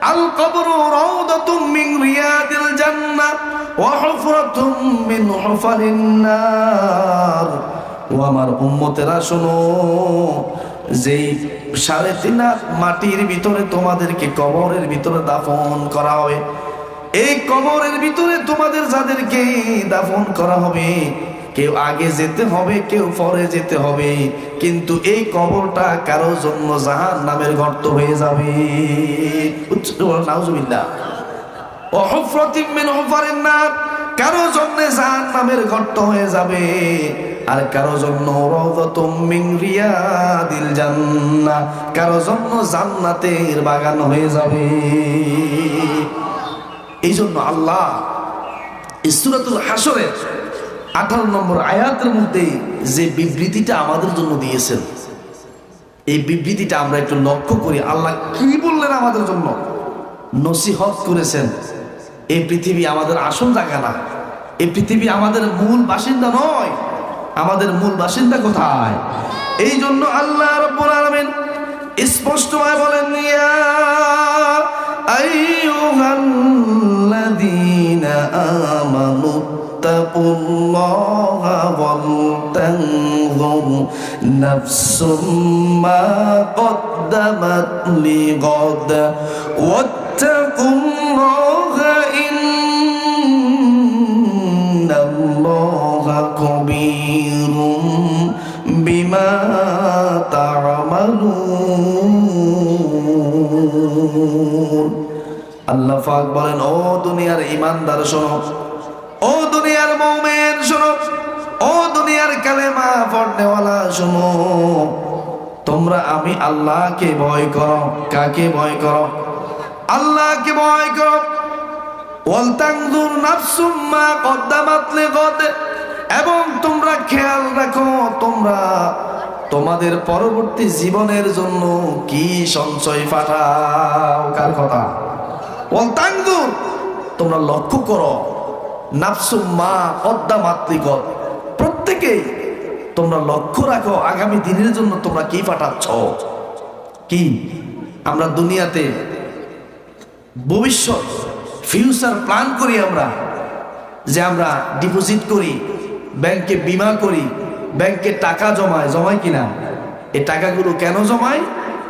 আল ও আমার যেই সাড়ে মাটির ভিতরে তোমাদেরকে কবরের ভিতরে দাফন করা হবে, এই কবরের ভিতরে তোমাদের যাদেরকে দাফন করা হবে কেউ আগে যেতে হবে, কেউ পরে যেতে হবে। কিন্তু এই কবরটা কারোর জন্য জাহান নামের গর্ত হয়ে যাবে। কারও জন্য জাহান নামের গর্ত হয়ে যাবে। আর কারও জন্য রিয়াদিল জান্নাহ কারও জন্য জান্নাতের বাগান হয়ে যাবে। এই জন্য আল্লাহ ইসুরাতুল হাসরের আঠারো নম্বর আয়াতের মধ্যে যে বিবৃতিটা আমাদের জন্য দিয়েছেন, এই বিবৃতিটা আমরা একটু লক্ষ্য করি। আল্লাহ কি বললেন আমাদের জন্য? নসিহত করেছেন এই পৃথিবী আমাদের আসল জায়গা না এই পৃথিবী আমাদের মূল বাসিন্দা নয়, আমাদের মূল বাসিন্দা কোথায়? এই জন্য আল্লাহ রব্বুল আলামিন স্পষ্টভাবে বলেন, ইয়া আমানু اتقوا الله ولتنظر نفس ما قدمت لغد واتقوا الله إن الله خبير بما تعملون আল্লাহ পাক বলেন ও দুনিয়ার ইমানদার শোনো ও দুনিয়ার মৌমেন, শোনো। ও দুনিয়ার কালেমা পড়নেওয়ালা, শোনো। তোমরা আমি আল্লাহকে ভয় করো। কাকে ভয় করো? আল্লাহকে ভয় করো। ওয়ালতানজুর নাফসুম মা কদ্দামাত এবং তোমরা খেয়াল রাখো, তোমরা তোমাদের পরবর্তী জীবনের জন্য কি সঞ্চয় পাঠাও? কার কথা? ওয়ালতানজুর, তোমরা লক্ষ্য করো। নাফসুম মা কদ্দামাত লিগাদ প্রত্যেকেই তোমরা লক্ষ্য রাখো, আগামী দিনের জন্য তোমরা কি পাঠাচ্ছ? কি? আমরা দুনিয়াতে ভবিষ্যৎ ফিউচার প্ল্যান করি আমরা, যে আমরা ডিপোজিট করি, ব্যাংকে বিমা করি, ব্যাংকে টাকা জমায় জমায় কিনা? এই টাকাগুলো কেন জমায়?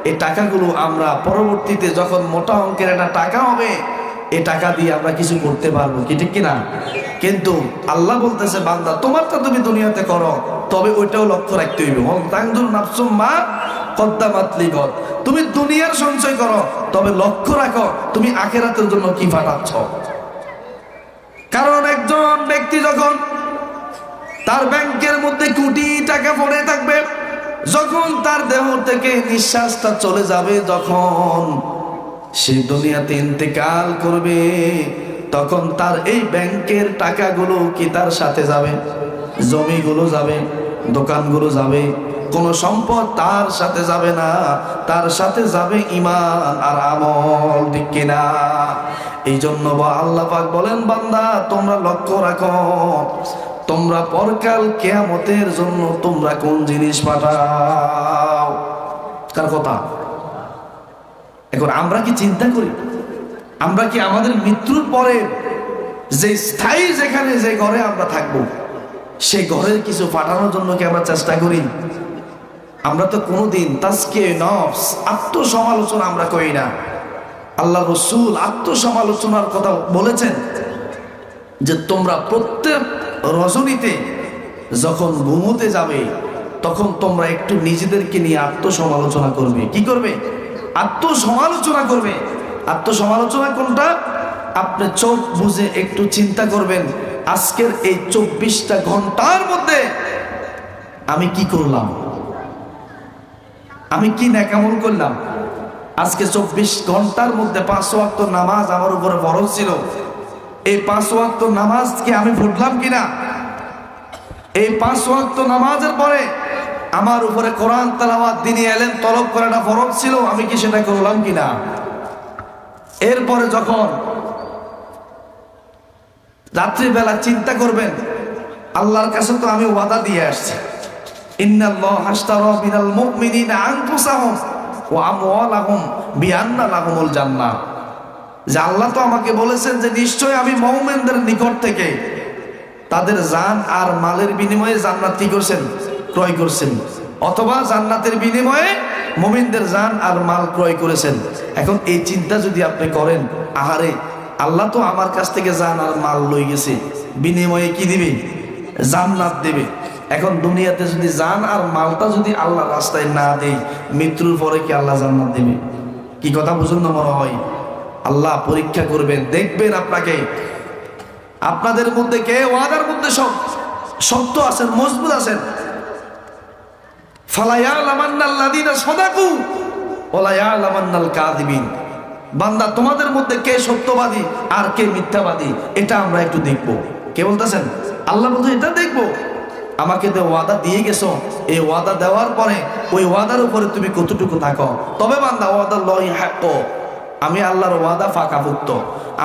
এই টাকাগুলো আমরা পরবর্তীতে যখন মোটা অঙ্কের একটা টাকা হবে এই টাকা দিয়ে আমরা কিছু করতে পারব কি, ঠিক কিনা? কিন্তু আল্লাহ বলতেছে, বান্দা তোমার তোমারটা তুমি দুনিয়াতে করো, তবে ওইটাও লক্ষ্য রাখতে হইবে। গদ তুমি দুনিয়ার সঞ্চয় করো, তবে লক্ষ্য রাখো, তুমি আখেরাতের জন্য কি ফাটাচ্ছ। কারণ একজন ব্যক্তি যখন তার ব্যাংকের মধ্যে কোটি টাকা পড়ে থাকবে, যখন তার দেহ থেকে নিঃশ্বাসটা চলে যাবে, যখন সে দুনিয়াতে ইন্তেকাল করবে, তখন তার এই ব্যাংকের টাকাগুলো কি তার সাথে যাবে? জমিগুলো যাবে, দোকানগুলো যাবে, কোন সম্পদ তার সাথে যাবে না, তার সাথে যাবে ইমান আর আমল, ঠিক কিনা? এই জন্য আল্লাহ পাক বলেন, বান্দা, তোমরা লক্ষ্য রাখো, তোমরা পরকাল কেয়ামতের জন্য তোমরা কোন জিনিস পাঠাও? কার কথা? এখন আমরা কি চিন্তা করি? আমরা কি আমাদের মৃত্যুর পরে যে স্থায়ী যেখানে যে ঘরে আমরা থাকব সেই ঘরের কিছু পাঠানোর জন্য কি আমরা চেষ্টা করি? আমরা তো কোনোদিন তাজকে, নফস, আত্মসমালোচনা আমরা করি না। আল্লাহ রসুল আত্মসমালোচনার কথা বলেছেন যে তোমরা প্রত্যেক রজনীতে যখন ঘুমোতে যাবে, তখন তোমরা একটু নিজেদেরকে নিয়ে আত্মসমালোচনা করবে। কি করবে? আত্মসমালোচনা করবে। আত্মসমালোচনা কোনটা? আপনি চোখ বুঝে একটু চিন্তা করবেন, আজকের এই চব্বিশটা ঘণ্টার মধ্যে আমি কি করলাম? আমি কি ন্যাকামল করলাম? আজকে চব্বিশ ঘণ্টার মধ্যে পাঁচ ওয়াক্ত নামাজ আমার উপরে বরফ ছিল। এই পাঁচ ওয়াক্ত নামাজকে আমি ফুটলাম কিনা? এই পাঁচ ওয়াক্ত নামাজের পরে আমার উপরে কোরআন তালাবাদ দিনী এলেন, তলব করাটা ফরজ ছিল, আমি কি সেটা করলাম কিনা? এরপরে যখন রাত্রিবেলা চিন্তা করবেন, আল্লাহর কাছে তো আমি ওয়াদা দিয়ে আসছি। নিকট থেকে তাদের জান আর মালের বিনিময়ে জান্নাত কি করছেন? ক্রয় করছেন। অথবা জান্নাতের বিনিময়ে মুমিনদের জান আর মাল ক্রয় করেছেন। এখন এই চিন্তা যদি আপনি করেন, আহারে, আল্লাহ তো আমার কাছ থেকে যান আর মাল লই গেছে। বিনিময়ে কি দিবে? জান্নাত দেবে। এখন দুনিয়াতে যদি যান আর মালটা যদি আল্লাহ রাস্তায় না দেয়, মৃত্যুর পরে কি আল্লাহ জান্নাত দেবে? কি কথা বুঝুন না মনে হয়? আল্লাহ পরীক্ষা করবেন, দেখবেন আপনাকে। আপনাদের মধ্যে কে? ওয়াদার মধ্যে সব শক্ত আছেন, মজবুত আছেন। বান্দা, তোমাদের মধ্যে কে সত্যবাদী আর কে মিথ্যাবাদী, এটা আমরা একটু দেখব। কে বলতেছেন? আল্লাহ বলছে, এটা দেখব। আমাকে যে ওয়াদা দিয়ে গেছো, এই ওয়াদা দেওয়ার পরে ওই ওয়াদার উপরে তুমি কতটুকু থাকো? তবে বান্দা, ওয়াদা লই হ্যাক আমি আল্লাহর ওয়াদা ফাঁকাভুক্ত।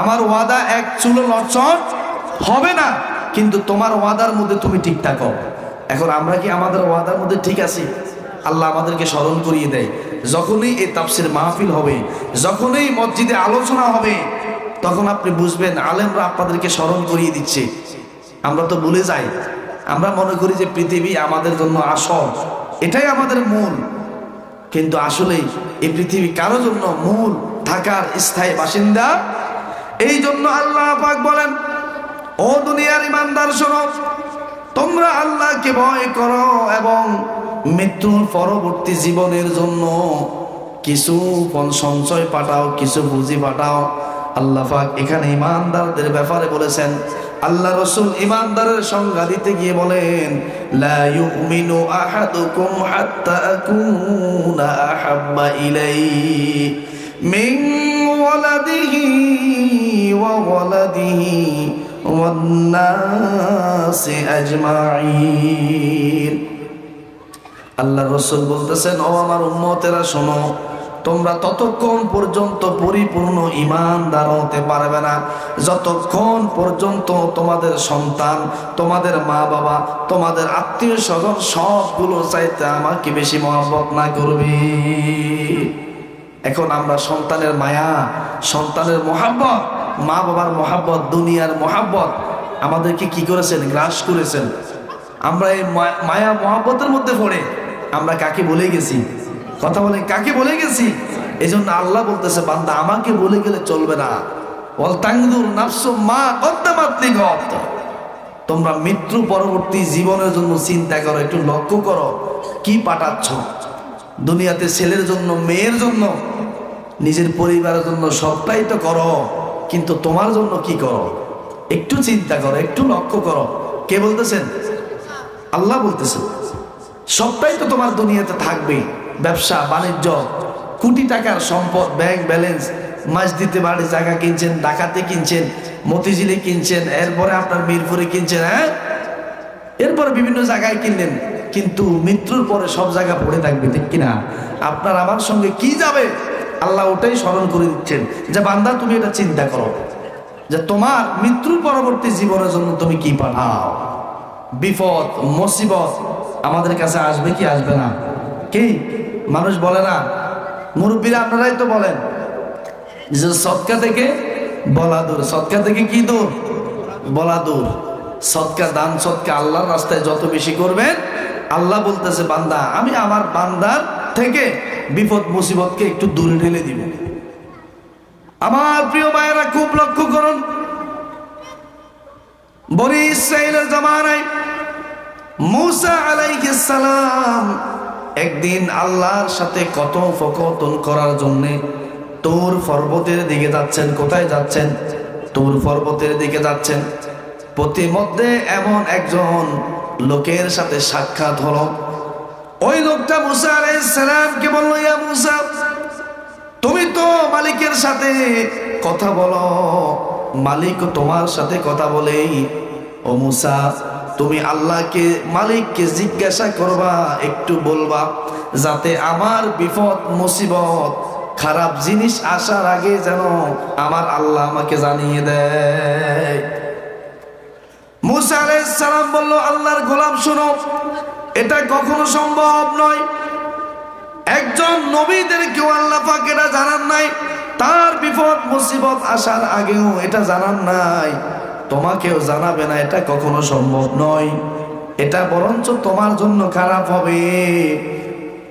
আমার ওয়াদা এক চুলো লটচট হবে না, কিন্তু তোমার ওয়াদার মধ্যে তুমি ঠিক থাকো। এখন আমরা কি আমাদের ওয়াদার মধ্যে ঠিক আছি? আল্লাহ আমাদেরকে স্মরণ করিয়ে দেয়। যখনই এই তাপসির মাহফিল হবে, যখনই মসজিদে আলোচনা হবে, তখন আপনি বুঝবেন আলেমরা আপনাদেরকে স্মরণ করিয়ে দিচ্ছে। আমরা তো ভুলে যাই। আমরা মনে করি যে পৃথিবী আমাদের জন্য আসল। এটাই আমাদের মূল। কিন্তু আসলে এই পৃথিবী কারও জন্য মূল থাকার স্থায়ী বাসিন্দা? এই জন্য আল্লাহ পাক বলেন, ও দুনিয়ার ইমানদার শোনো তোমরা আল্লাহকে ভয় করো এবং মৃত্যুর পরবর্তী জীবনের জন্য কিছু সঞ্চয় পাঠাও, কিছু পুঁজি পাঠাও। আল্লাহ এখানে ইমানদারদের ব্যাপারে বলেছেন, আল্লাহ রসুল ইমানদারের সংজ্ঞা দিতে গিয়ে বলেন, লা হাত্তা আহাব্বা ওয়ালাদিহি ওয়া ওয়ালাদিহি নাসি আজমাইন আল্লাহ রসুল বলতেছেন, ও আমার উম্মতেরা, শোনো, তোমরা ততক্ষণ পর্যন্ত পরিপূর্ণ ইমানদার হতে পারবে না। যতক্ষণ পর্যন্ত তোমাদের সন্তান, তোমাদের মা বাবা তোমাদের আত্মীয় স্বজন সবগুলো চাইতে আমাকে বেশি মহব্বত না করবে। এখন আমরা সন্তানের মায়া, সন্তানের মহাব্বত মা বাবার মহাব্বত, দুনিয়ার মহাব্বত আমাদেরকে কি করেছেন? গ্রাস করেছেন। আমরা এই মায়া মহাব্বতের মধ্যে পড়ে আমরা কাকে বলে গেছি? কথা বলে কাকে বলে গেছি? এই জন্য আল্লাহ বলতেছে, বান্দা আমাকে বলে গেলে চলবে না। বল তাংদুর নাফসু মা কদ্দামাতলি গত তোমরা মৃত্যু পরবর্তী জীবনের জন্য চিন্তা করো, একটু লক্ষ্য করো, কি পাঠাচ্ছ? দুনিয়াতে ছেলের জন্য, মেয়ের জন্য, নিজের পরিবারের জন্য সবটাই তো করো। কিন্তু তোমার জন্য কি করো? একটু চিন্তা করো, একটু লক্ষ্য করো। কে বলতেছেন? আল্লাহ বলতেছেন সবটাই তো তোমার দুনিয়াতে থাকবে ব্যবসা, বাণিজ্য, কোটি টাকার সম্পদ, ব্যাংক ব্যালেন্স, মাছ দিতে বাড়ি, জায়গা কিনছেন, ডাকাতে কিনছেন, মতিঝিলে কিনছেন, এরপরে আপনার মিরপুরে কিনছেন হ্যাঁ? এরপরে বিভিন্ন জায়গায় কিনলেন। কিন্তু মৃত্যুর পরে সব জায়গা পড়ে থাকবে, ঠিক কিনা? আপনার আমার সঙ্গে কি যাবে? আল্লাহ ওটাই স্মরণ করে দিচ্ছেন যে বান্দা, তুমি এটা চিন্তা করো যে তোমার মৃত্যুর পরবর্তী জীবনের জন্য তুমি কি পাঠাও বিপদ, মুসিবত আমাদের কাছে আসবে কি আসবে না? কি? মানুষ বলে না, মুরব্বীরা আপনারাই তো বলেন যে সৎকা থেকে বলা দূর। সৎকা থেকে কি দূর? বলা দূর। সৎকা দান, সৎকা আল্লাহর রাস্তায় যত বেশি করবেন, আল্লাহ বলতেছে, বান্দা, আমি আমার বান্দার থেকে বিপদ, মুসিবতকে একটু দূরে ঢেলে দিব। আমার প্রিয় মায়েরা, খুব লক্ষ্য করুন, বনি ইসরায়েলের জামানায় একদিন আল্লাহর সাথে কথোপকথন করার জন্যে তোর পর্বতের দিকে যাচ্ছেন, কোথায় যাচ্ছেন? তোর পর্বতের দিকে যাচ্ছেন। প্রতিমধ্যে এমন একজন লোকের সাথে সাক্ষাৎ হলো। ওই লোকটা মুসা আলাইহিস সালামকে বলল, ইয়া মুসা, তুমি তো মালিকের সাথে কথা বলো। মালিক তোমার সাথে কথা বলেই ও মুসা, তুমি আল্লাহকে, মালিককে জিজ্ঞাসা করবা, একটু বলবা, যাতে আমার বিপদ, মুসিবত, খারাপ জিনিস আসার আগে যেন আমার আল্লাহ আমাকে জানিয়ে দেয়। মুসা আলাইহিস সালাম বলল, আল্লাহর গোলাম শোনো এটা কখনো সম্ভব নয়। একজন নবীদের কেউ পাক এটা জানান নাই, তার বিপদ, মুসিবত আসার আগেও এটা জানান নাই। তোমাকেও জানাবে না, এটা কখনো সম্ভব নয়। এটা বরঞ্চ তোমার জন্য খারাপ হবে।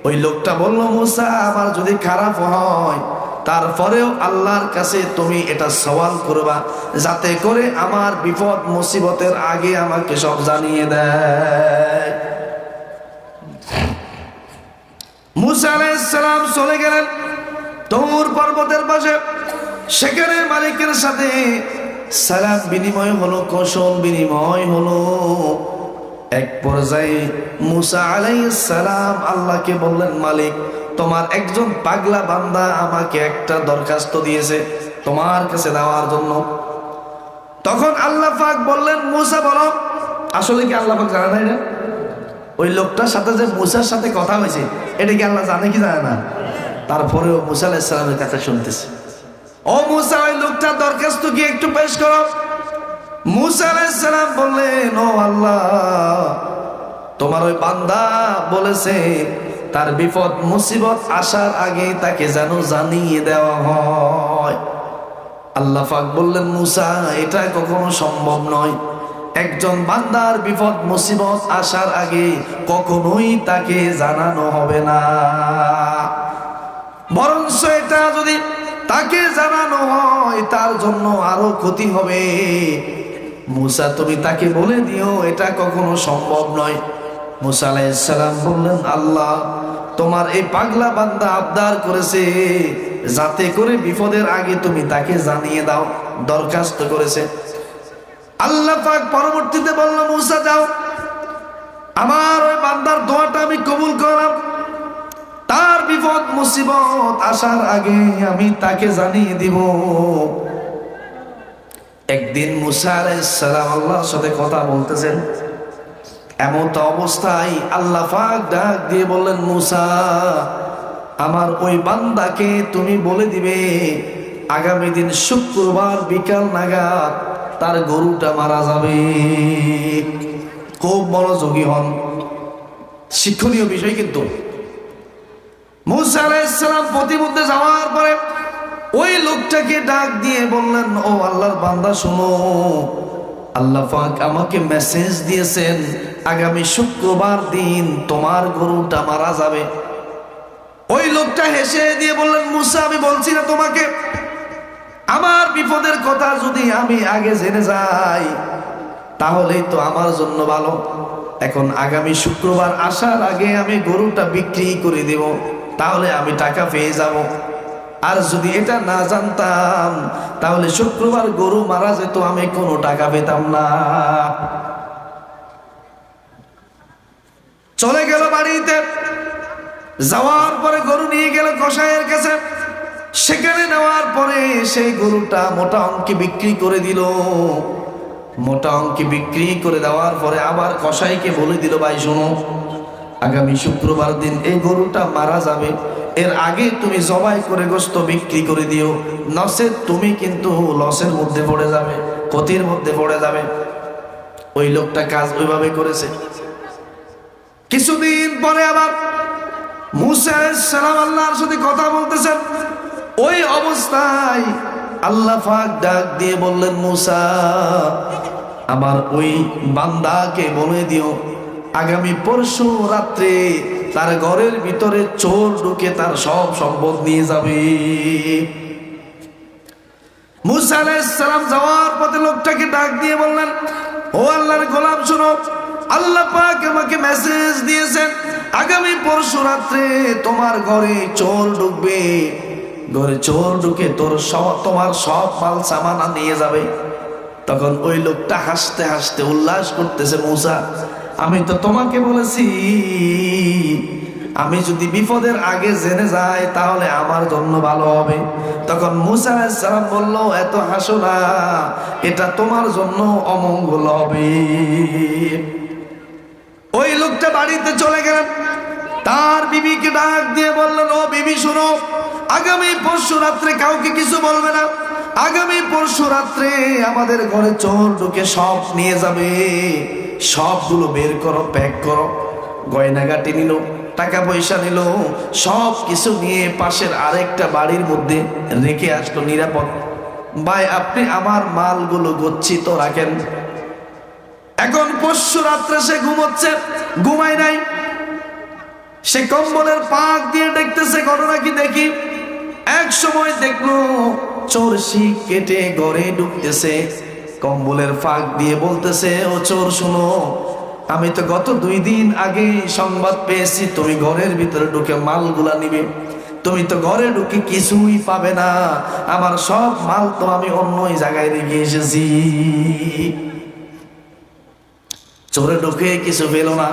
ওই লোকটা বলল, মুসা, আমার যদি খারাপ হয়, তারপরেও আল্লাহর কাছে তুমি এটা সওয়াল করবা, যাতে করে আমার বিপদ, মুসিবতের আগে আমাকে সব জানিয়ে দেয়। মুসা চলে গেলেন তমুর পর্বতের পাশে। সেখানে মালিকের সাথে সালাম বিনিময় হলো কৌশল বিনিময় হলো। এক পর্যায়ে মুসা আলাইসালাম আল্লাহকে বললেন, মালিক, তোমার একজন পাগলা বান্দা আমাকে একটা দরখাস্ত দিয়েছে তোমার কাছে দেওয়ার জন্য। তখন আল্লাহ পাক বললেন, মুসা বলো, আসলে কি আল্লাহ পাক জানা নাই না ওই লোকটার সাথে যে মুসার সাথে কথা হয়েছে, এটা কি আল্লাহ জানে কি জানে না? তারপরেও মুসা আলাইসালামের কাছে শুনতেছে। ও মুসা, ওই লোকটার দরখাস্ত কি একটু পেশ করো? মুসা আলাইসালাম বললেন, ও আল্লাহ, তোমার ওই বান্দা বলেছে, তার বিপদ, মুসিবত আসার আগে তাকে যেন জানিয়ে দেওয়া হয়। আল্লাহ পাক বললেন, মুসা, এটা কখনো সম্ভব নয়। একজন বান্দার বিপদ, মুসিবত আসার আগে কখনোই তাকে জানানো হবে না। বরঞ্চ এটা যদি তাকে জানানো হয়, তার জন্য আরও ক্ষতি হবে। মুসা, তুমি তাকে বলে দিও, এটা কখনো সম্ভব নয়। মুসা আলাইসালাম বললেন, আল্লাহ, তোমার এই পাগলা বান্দা আবদার করেছে, যাতে করে বিপদের আগে তুমি তাকে জানিয়ে দাও, দরখাস্ত করেছে। আল্লাহ পাক পরবর্তীতে বলল, মুসা, যাও। আমার ওই বান্দার দোয়াটা আমি কবুল করলাম। তার বিপদ, মুসিবত আসার আগে আমি তাকে জানিয়ে দিব। একদিন মুসা আলাইসালাম আল্লাহর সাথে কথা বলতেছেন। এমন তো অবস্থায় আল্লাহ পাক ডাক দিয়ে বললেন, মুসা, আমার ওই বান্দাকে তুমি বলে দিবে, আগামী দিন শুক্রবার বিকাল নাগাদ তার গরুটা মারা যাবে। খুব মনোযোগী হন। শিক্ষণীয় বিষয় কিন্তু। মুসা যাওয়ার পরে ওই লোকটাকে ডাক দিয়ে বললেন, ও আল্লাহর বান্দা, শোনো। আল্লাহ আমাকে মেসেজ দিয়েছেন, আগামী শুক্রবার দিন তোমার গরুটা মারা যাবে। ওই লোকটা হেসে দিয়ে বললেন, মুসা, আমি বলছি না তোমাকে। আমার বিপদের কথা যদি আমি আগে জেনে যাই, তাহলেই তো আমার জন্য ভালো। এখন আগামী শুক্রবার আসার আগে আমি গরুটা বিক্রি করে দেব, তাহলে আমি টাকা পেয়ে যাব। আর যদি এটা না জানতাম, তাহলে শুক্রবার গরু মারা যেত, আমি কোনো টাকা পেতাম না। চলে গেল বাড়িতে। যাওয়ার পরে গরু নিয়ে গেল কষায়ের কাছে। সেখানে নেওয়ার পরে সেই গরুটা মোটা অঙ্কে বিক্রি করে দিল। মোটা অঙ্কে বিক্রি করে দেওয়ার পরে আবার কসাইকে বলে দিল, ভাই, শোনো, আগামী শুক্রবার দিন এই গরুটা মারা যাবে। এর আগে তুমি জবাই করে গোস্ত বিক্রি করে দিও। নসে তুমি কিন্তু লসের মধ্যে পড়ে যাবে, ক্ষতির মধ্যে পড়ে যাবে। ওই লোকটা কাজ ওইভাবে করেছে। কিছুদিন পরে আবার মুসা সালাম আল্লাহর সাথে কথা বলতেছেন। ওই অবস্থায় আল্লাহ ডাক দিয়ে বললেন, মুসা, আমার ওই বান্দাকে বলে দিও। আগামী পরশু রাত্রে তার ঘরের ভিতরে চোর ঢুকে তার সব সম্পদ নিয়ে যাবে। মুসা আলাইসালাম যাওয়ার পথে লোকটাকে ডাক দিয়ে বললেন, ও আল্লাহর গোলাম, শুনো, আল্লাহ পাক আমাকে মেসেজ দিয়েছেন, আগামী পরশু রাত্রে তোমার ঘরে চোর ঢুকবে। ঘরে চোর ঢুকে তোর সব, তোমার সব মাল সামানা নিয়ে যাবে। তখন ওই লোকটা হাসতে হাসতে উল্লাস করতেছে, মৌসা, আমি তো তোমাকে বলেছি, আমি যদি বিপদের আগে জেনে যাই তাহলে আমার জন্য ভালো হবে। তখন মুসা বলল, এত হাসো না, এটা তোমার জন্য অমঙ্গল হবে। ওই লোকটা বাড়িতে চলে গেলেন। তার বিবিকে ডাক দিয়ে বললেন, ও বিবি, শুনো আগামী পরশু রাত্রে কাউকে কিছু বলবে না। আগামী পরশু রাত্রে আমাদের ঘরে চোর ঢুকে সব নিয়ে যাবে। সবগুলো বের করো, প্যাক করো। গয়নাগাটি নিল টাকা পয়সা নিল সব কিছু নিয়ে পাশের আরেকটা বাড়ির মধ্যে রেখে আসলো নিরাপদ। ভাই, আপনি আমার মালগুলো গচ্ছিত রাখেন। এখন পরশু রাত্রে সে ঘুমোচ্ছে, ঘুমায় নাই। সে কম্বলের পাক দিয়ে দেখতেছে, ঘটনা কি দেখি? এক সময় দেখল চোরশি কেটে ঘরে ঢুকতেছে, কম্বলের ফাঁক দিয়ে বলতেছে, ও চোর, শুনো, আমি তো গত দুই দিন আগে সংবাদ পেয়েছি, তুমি ঘরের ভিতরে ঢুকে মালগুলা নিবে। তুমি তো ঘরে ঢুকে কিছুই পাবে না, আমার সব মাল তো আমি অন্য জায়গায় রেখে এসেছি। চোরে ঢুকে কিছু পেল না।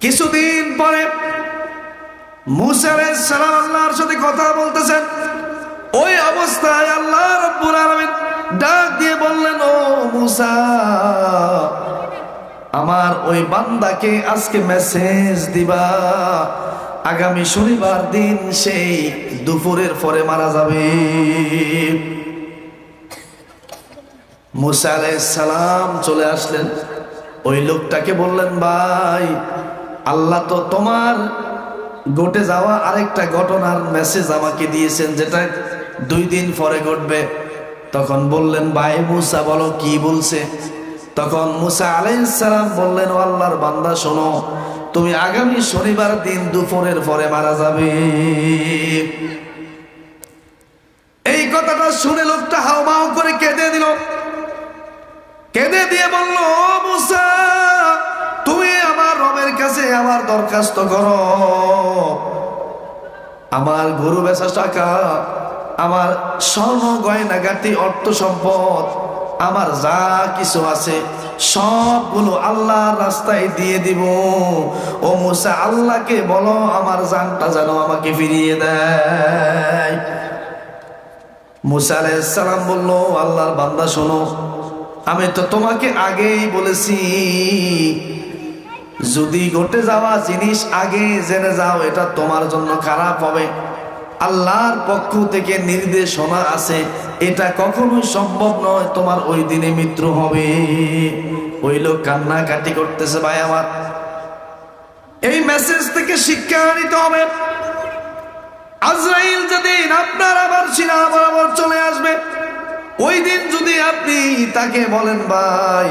কিছুদিন পরে আল্লাহর কথা ওই অবস্থায় ডাক দিয়ে বললেন, ও আমার ওই বান্দাকে আজকে মেসেজ দিবা। আগামী শনিবার দিন সেই দুপুরের পরে মারা যাবে। মুসা সালাম চলে আসলেন। ওই লোকটাকে বললেন, ভাই, আল্লাহ তো তোমার ঘটে যাওয়া আরেকটা ঘটনার মেসেজ আমাকে দিয়েছেন, যেটা দুই দিন পরে ঘটবে। তখন বললেন, ভাই মুসা, বলো কি বলছে? তখন মুসা আলাইসালাম বললেন, ও আল্লাহর বান্দা, শোনো, তুমি আগামী শনিবার দিন দুপুরের পরে মারা যাবে। এই কথাটা শুনে লোকটা হাওমাও করে কেঁদে দিল। কেঁদে দিয়ে বলল, "ও মুসা রবের কাছে আমার দরখাস্ত করো। আমার গরু বেচা টাকা, আমার স্বর্ণ গয়না গাটি অর্থ সম্পদ, আমার যা কিছু আছে, সবগুলো আল্লাহর রাস্তায় দিয়ে দিব। ও মুসা, আল্লাহকে বলো, আমার জানটা যেন আমাকে ফিরিয়ে দেয়। মুসা আলাইসালাম বলল, আল্লাহর বান্দা শোনো, আমি তো তোমাকে আগেই বলেছি যদি ঘটে যাওয়া জিনিস আগে জেনে যাও, এটা তোমার জন্য খারাপ হবে। আল্লাহর পক্ষ থেকে নির্দেশনা আছে, এটা কখনোই সম্ভব নয়, তোমার ওই দিনে মৃত্যু হবে। ওই লোক কান্নাকাটি করতেছে, ভাই আমার। এই মেসেজ থেকে শিক্ষা নিতে হবে। আজরাইল যেদিন আপনার আবার সিনা বরাবর চলে আসবে, ওই দিন যদি আপনি তাকে বলেন, ভাই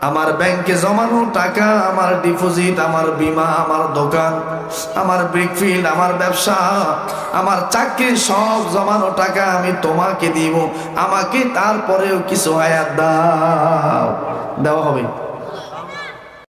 আমার ব্যাংকে জমানো টাকা, আমার ডিপোজিট, আমার বিমা, আমার দোকান, আমার ব্রিকফিল্ড আমার ব্যবসা, আমার চাকরি, সব জমানো টাকা আমি তোমাকে দিব। আমাকে তারপরেও কিছু আয়াত দাও। দেওয়া হবে।